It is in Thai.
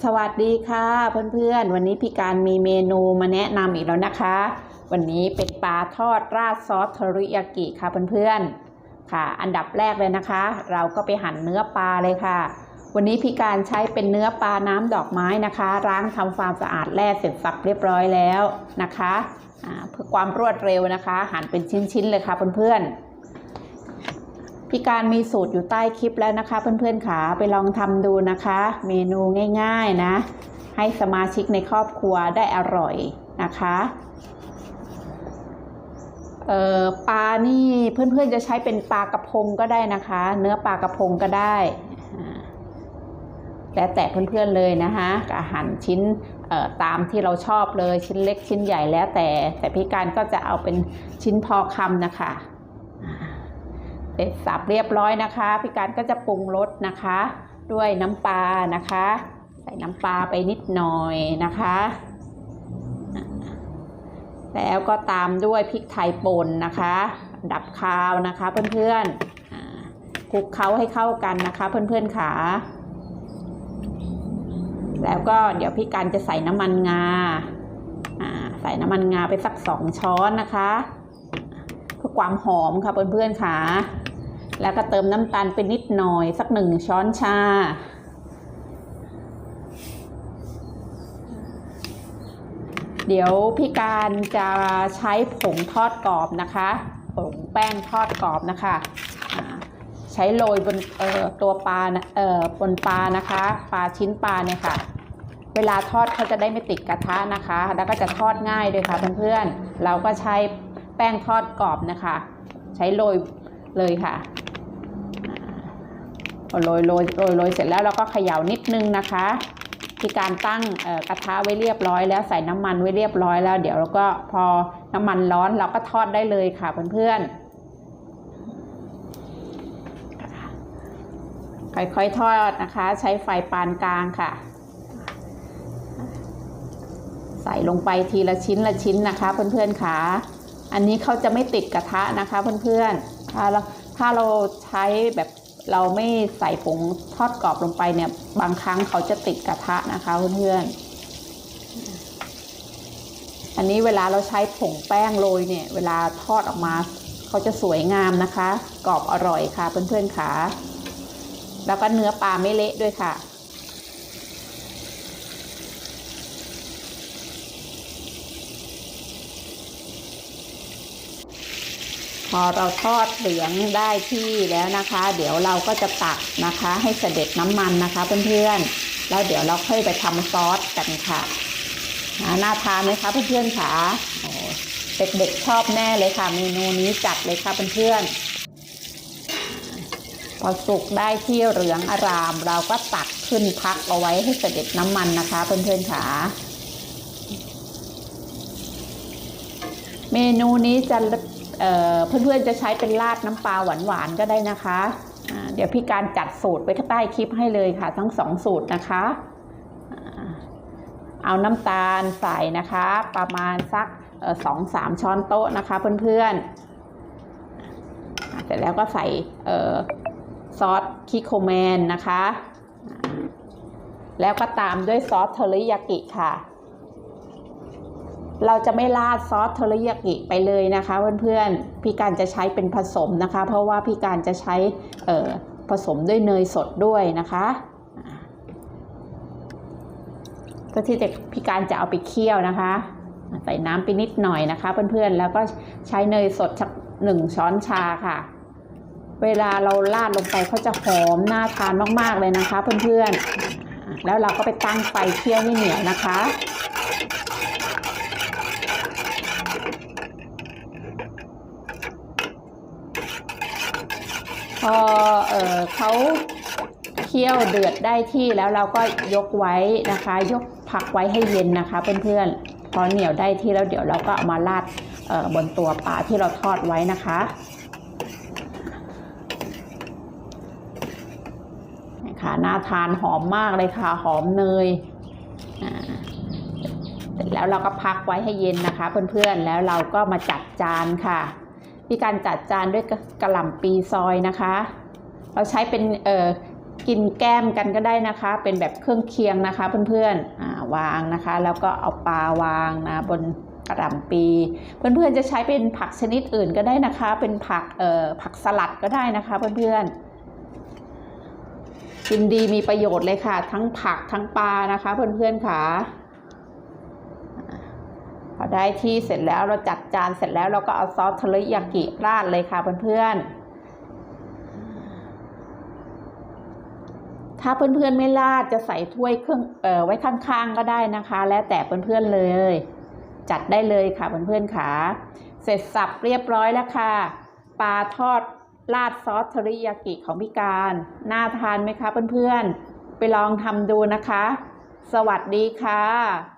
สวัสดีค่ะเพื่อนๆ วันนี้พี่การมีเมนูมาแนะนำอีกแล้วนะคะ วันนี้เป็นปลาทอดราดซอสเทอริยากิค่ะเพื่อนๆค่ะ อันดับแรกเลยนะคะ เราก็ไปหั่นเนื้อปลาเลยค่ะ วันนี้พี่การใช้เป็นเนื้อปลาน้ำดอกไม้นะคะล้างทำความสะอาดแล่เสร็จสับเรียบร้อยแล้วนะคะเพื่อความรวดเร็วนะคะ หั่นเป็นชิ้นๆเลยค่ะเพื่อนๆ พี่การมีสูตรอยู่ใต้คลิปแล้วนะคะ เพื่อนๆขาไปลองทำดูนะคะ เมนูง่ายๆนะ ให้สมาชิกในครอบครัวได้อร่อยนะคะเอ่อปลานี่เพื่อนๆจะใช้เป็นปลากระพงก็ได้นะคะ เนื้อปลากระพงก็ได้แล้วแต่เพื่อนๆเลยนะคะก็หั่นชิ้นตามที่เราชอบเลยชิ้นเล็กชิ้นใหญ่แล้วแต่ แต่พี่การก็จะเอาเป็นชิ้นพอคำนะคะ เสร็จสับเรียบร้อยนะคะพี่การก็จะปรุงรสนะคะ ด้วยน้ำปลานะคะ ใส่น้ำปลาไปนิดหน่อยนะคะ แล้วก็ตามด้วยพริกไทยป่นนะคะ ดับคาวนะคะเพื่อนๆคลุกเคล้าให้เข้ากันนะคะเพื่อนๆขาแล้วก็เดี๋ยวพี่การจะใส่น้ำมันงาใส่น้ำมันงาไปสักสองช้อนนะคะ พื่อความหอมค่ะเพื่อนๆค่ะ แล้วก็เติมน้ำตาลไปนิดหน่อยสักหนึ่งช้อนชา เดี๋ยวพี่การจะใช้ผงทอดกรอบนะคะผงแป้งทอดกรอบนะคะใช้โรยบนตัวปลานะเอ่อบนปลานะคะปลาชิ้นปลาเนี่ยค่ะ เวลาทอดเขาจะได้ไม่ติดกระทะนะคะ แล้วก็จะทอดง่ายด้วยค่ะเพื่อนๆเราก็ใช้ ป้งทอดกรอบนะคะ ใช้โรยเลยค่ะโรยโรยโรยโรยเสร็จแล้วเราก็เขย่านิดนึงนะคะที่การตั้งกระทะไว้เรียบร้อยแล้วใส่น้ำมันไว้เรียบร้อยแล้ว เดี๋ยวเราก็พอน้ำมันร้อนเราก็ทอดได้เลยค่ะเพื่อนๆค่อยๆทอดนะคะ ใช้ไฟปานกลางค่ะ ใส่ลงไปทีละชิ้นละชิ้นนะคะเพื่อนๆค่ะ อันนี้เขาจะไม่ติดกระทะนะคะเพื่อนๆ ถ้าเราถ้าเราใช้แบบเราไม่ใส่ผงทอดกรอบลงไปเนี่ย บางครั้งเขาจะติดกระทะนะคะเพื่อนๆ อันนี้เวลาเราใช้ผงแป้งโรยเนี่ย เวลาทอดออกมาเขาจะสวยงามนะคะ กรอบอร่อยค่ะเพื่อนๆค่ะ แล้วก็เนื้อปลาไม่เละด้วยค่ะ พอเราทอดเหลืองได้ที่แล้วนะคะ เดี๋ยวเราก็จะตักนะคะ ให้เสด็จน้ำมันนะคะเพื่อนๆแล้วเดี๋ยวเราค่อยไปทำซอสกันค่ะน่าทานไหมคะเพื่อนๆค่ะเด็กๆชอบแน่เลยค่ะ เมนูนี้จัดเลยค่ะเพื่อนๆพอสุกได้ที่เหลืองอาราม เราก็ตักขึ้นพักเอาไว้ให้เสด็จน้ำมันนะคะ เพื่อนๆค่ะเมนูนี้จะ เเพื่อนๆจะใช้เป็นราดน้ำปลาหวานๆก็ได้นะคะ เดี๋ยวพี่การจัดสูตรไว้ใต้คลิปให้เลยค่ะ ทั้งสองสูตรนะคะ เอาน้ำตาลใส่นะคะ ประมาณสักสองสามช้อนโต๊ะนะคะเพื่อนๆ เสร็จแล้วก็ใส่ซอสคิโคแมนนะคะ แล้วก็ตามด้วยซอสเทอริยากิค่ะ เราจะไม่ราดซอสเทอริยากิไปเลยนะคะเพื่อนๆพี่การจะใช้เป็นผสมนะคะ เพราะว่าพี่การจะใช้เออผสมด้วยเนยสดด้วยนะคะอ่าเพื่อที่จะพี่การจะเอาไปเคี่ยวนะคะ ใส่น้ำไปนิดหน่อยนะคะ เพื่อนๆแล้วก็ใช้เนยสดสักหนึ่งช้อนชาค่ะ เวลาเราราดลงไปเขาจะหอมน่าทานมากๆเลยนะคะ เพื่อนๆแล้วเราก็ไปตั้งไฟเคี่ยวให้เหนียวนะคะ พอเออเขาเคี่ยวเดือดได้ที่แล้วเราก็ยกไว้นะคะ ยกพักไว้ให้เย็นนะคะ เพื่อนๆพอเหนียวได้ที่แล้วเดี๋ยวเราก็เอามาราดเออบนตัวปลาที่เราทอดไว้นะคะนะคะน่าทานหอมมากเลยค่ะหอมเนยเสร็จแล้วเราก็พักไว้ให้เย็นนะคะ เพื่อนๆแล้วเราก็มาจัดจานค่ะ ที่การจัดจานด้วยกระหล่ำปีซอยนะคะ เราใช้เป็นเอ่อกินแก้มกันก็ได้นะคะ เป็นแบบเครื่องเคียงนะคะเพื่อนๆอ่าวางนะคะ แล้วก็เอาปลาวางนะบนกระหล่ำปี เพื่อนๆจะใช้เป็นผักชนิดอื่นก็ได้นะคะ เป็นผักเอ่อผักสลัดก็ได้นะคะเพื่อนๆกินดีมีประโยชน์เลยค่ะ ทั้งผักทั้งปลานะคะเพื่อนๆค่ะ อได้ที่เสร็จแล้วเราจัดจานเสร็จแล้วเราก็เอาซอสเทริยากิราดเลยค่ะเพื่อนๆ ถ้าเพื่อนๆไม่ราดจะใส่ถ้วยเครื่องเอ่อไว้ข้างๆก็ได้นะคะ แล้วแต่เพื่อนๆเลย จัดได้เลยค่ะเพื่อนๆค่ะเสร็จสับเรียบร้อยแล้วค่ะ ปลาทอดราดซอสเทริยากิของพี่การ น่าทานไหมคะเพื่อนๆ ไปลองทำดูนะคะ สวัสดีค่ะ